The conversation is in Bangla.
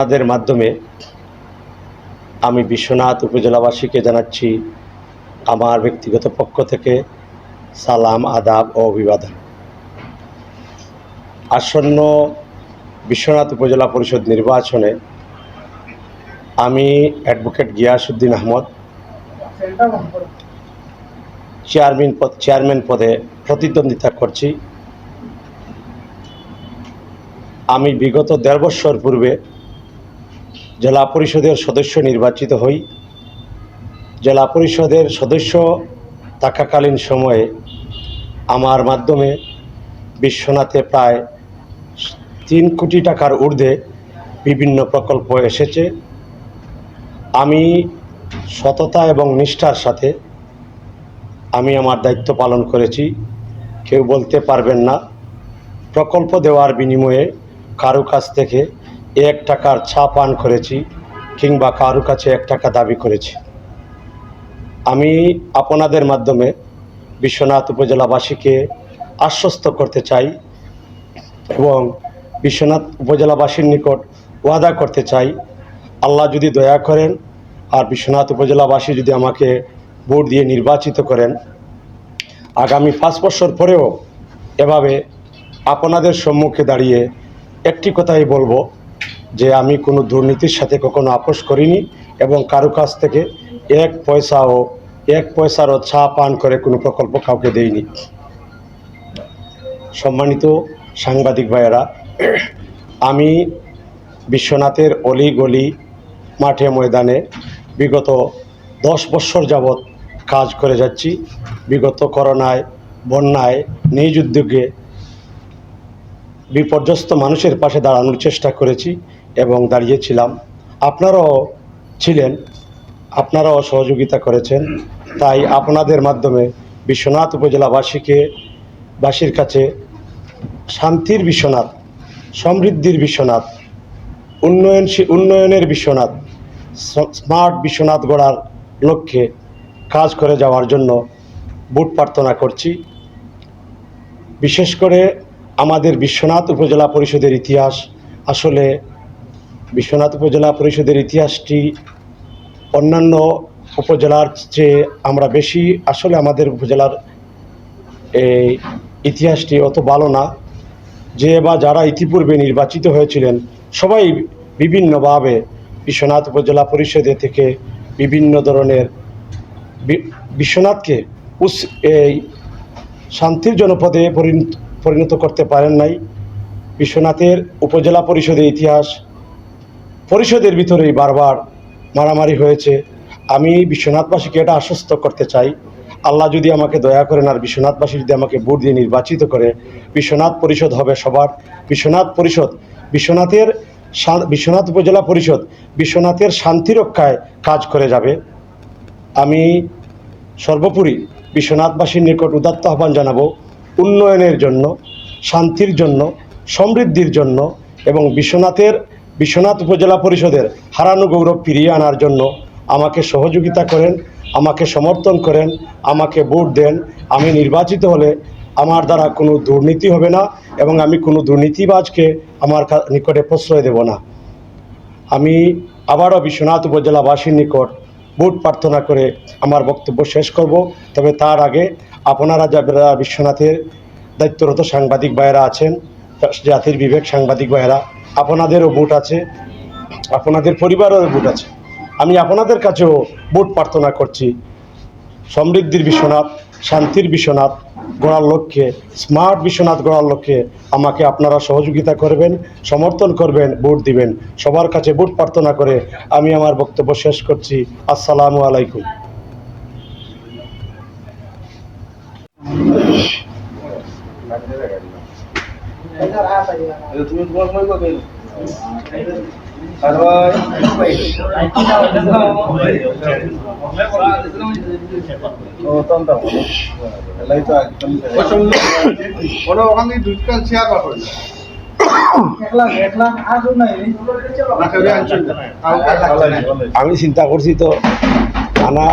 তাদের মাধ্যমে আমি বিশ্বনাথ উপজেলাবাসীকে জানাচ্ছি আমার ব্যক্তিগত পক্ষ থেকে সালাম, আদাব ও অভিবাদন। আসন্ন বিশ্বনাথ উপজেলা পরিষদ নির্বাচনে আমি অ্যাডভোকেট গিয়াসউদ্দিন আহমদ, চেয়ারম্যান পদ, চেয়ারম্যান পদে প্রতিদ্বন্দ্বিতা করছি। আমি বিগত দেড় বছর পূর্বে জেলা পরিষদের সদস্য নির্বাচিত হই। জেলা পরিষদের সদস্য থাকাকালীন সময়ে আমার মাধ্যমে বিশ্বনাথে প্রায় তিন কোটি টাকার ঊর্ধ্বে বিভিন্ন প্রকল্প এসেছে। আমি সততা এবং নিষ্ঠার সাথে আমি আমার দায়িত্ব পালন করেছি। কেউ বলতে পারবেন না। প্রকল্প দেওয়ার বিনিময়ে কারও কাছ থেকে এক টাকার ছা পান করেছি কিংবা কারও কাছে এক টাকা দাবি করেছি। আমি আপনাদের মাধ্যমে বিশ্বনাথ উপজেলাবাসীকে আশ্বস্ত করতে চাই এবং বিশ্বনাথ উপজেলাবাসীর নিকট ওয়াদা করতে চাই, আল্লাহ যদি দয়া করেন আর বিশ্বনাথ উপজেলাবাসী যদি আমাকে ভোট দিয়ে নির্বাচিত করেন। আগামী পাঁচ বছর পরেও এভাবে আপনাদের সম্মুখে দাঁড়িয়ে একটি কথাই বলব যে আমি কোনো দুর্নীতির সাথে কখনো আপোষ করিনি এবং কারও কাছ থেকে এক পয়সাও, এক পয়সারও ছা পান করে কোনো প্রকল্প কাউকে দেইনি। সম্মানিত সাংবাদিক ভাইয়েরা, আমি বিশ্বনাথের অলি গলি মাঠে ময়দানে বিগত দশ বছর যাবৎ কাজ করে যাচ্ছি। বিগত করোনায়, বন্যায়, নিজ উদ্যোগে বিপর্যস্ত মানুষের পাশে দাঁড়ানোর চেষ্টা করেছি। এবং দাঁড়িয়েছিলাম আপনারাও ছিলেন, আপনারাও সহযোগিতা করেছেন। তাই আপনাদের মাধ্যমে বিশ্বনাথ উপজেলাবাসীকে, বাসীর কাছে শান্তির বিশ্বনাথ, সমৃদ্ধির বিশ্বনাথ, উন্নয়ন উন্নয়নের বিশ্বনাথ স্মার্ট বিশ্বনাথ গড়ার লক্ষ্যে কাজ করে যাওয়ার জন্য বুট প্রার্থনা করছি। বিশেষ করে আমাদের বিশ্বনাথ উপজেলা পরিষদের ইতিহাস আসলে বিশ্বনাথ উপজেলা পরিষদের ইতিহাসটি অন্যান্য উপজেলার চেয়ে আমরা বেশি। আসলে আমাদের উপজেলার এই ইতিহাসটি অত ভালো না। যে বা যারা ইতিপূর্বে নির্বাচিত হয়েছিলেন, সবাই বিভিন্নভাবে বিশ্বনাথ উপজেলা পরিষদে থেকে বিভিন্ন ধরনের বিশ্বনাথকে উস, এই শান্তির জনপদে পরিণত করতে পারেন নাই। বিশ্বনাথের উপজেলা পরিষদের ইতিহাস পরিষদের ভিতরেই বারবার মারামারি হয়েছে। আমি বিশ্বনাথবাসীকে এটা আশ্বস্ত করতে চাই। আল্লাহ যদি আমাকে দয়া করেন আর বিশ্বনাথবাসী যদি আমাকে ভোট দিয়ে নির্বাচিত করে, বিশ্বনাথ পরিষদ হবে সবার। বিশ্বনাথ পরিষদ, বিশ্বনাথের বিশ্বনাথ উপজেলা পরিষদ, বিশ্বনাথের শান্তি রক্ষায় কাজ করে যাবে। আমি সর্বোপরি বিশ্বনাথবাসীর নিকট উদাত্ত আহ্বান জানাব, উন্নয়নের জন্য, শান্তির জন্য, সমৃদ্ধির জন্য এবং বিশ্বনাথের বিশ্বনাথ উপজেলা পরিষদের হারানো গৌরব ফিরিয়ে আনার জন্য আমাকে সহযোগিতা করেন, আমাকে সমর্থন করেন, আমাকে ভোট দেন। আমি নির্বাচিত হলে আমার দ্বারা কোনো দুর্নীতি হবে না এবং আমি কোনো দুর্নীতিবাজকে আমার নিকটে প্রশ্রয় দেব না। আমি আবারও বিশ্বনাথ উপজেলাবাসীর নিকট ভোট প্রার্থনা করে আমার বক্তব্য শেষ করব। তবে তার আগে আপনারা যারা বিশ্বনাথের দায়িত্বরত সাংবাদিক ভাইয়েরা আছেন, জাতির বিবেক সাংবাদিক ভাইয়েরা আপনাদেরও ভোট আছে, আপনাদের পরিবারেরও ভোট আছে। আমি আপনাদের কাছেও ভোট প্রার্থনা করছি। সমৃদ্ধির বিশ্বনাথ, শান্তির বিশ্বনাথ গড়ার লক্ষ্যে, স্মার্ট বিশ্বনাথ গড়ার লক্ষ্যে আমাকে আপনারা সহযোগিতা করবেন, সমর্থন করবেন, ভোট দিবেন। সবার কাছে ভোট প্রার্থনা করে আমি আমার বক্তব্য শেষ করছি। আসসালামু আলাইকুম। তুমি তোমার সময় কবে শেয়ার আনছেন আমি চিন্তা করছি তো আনা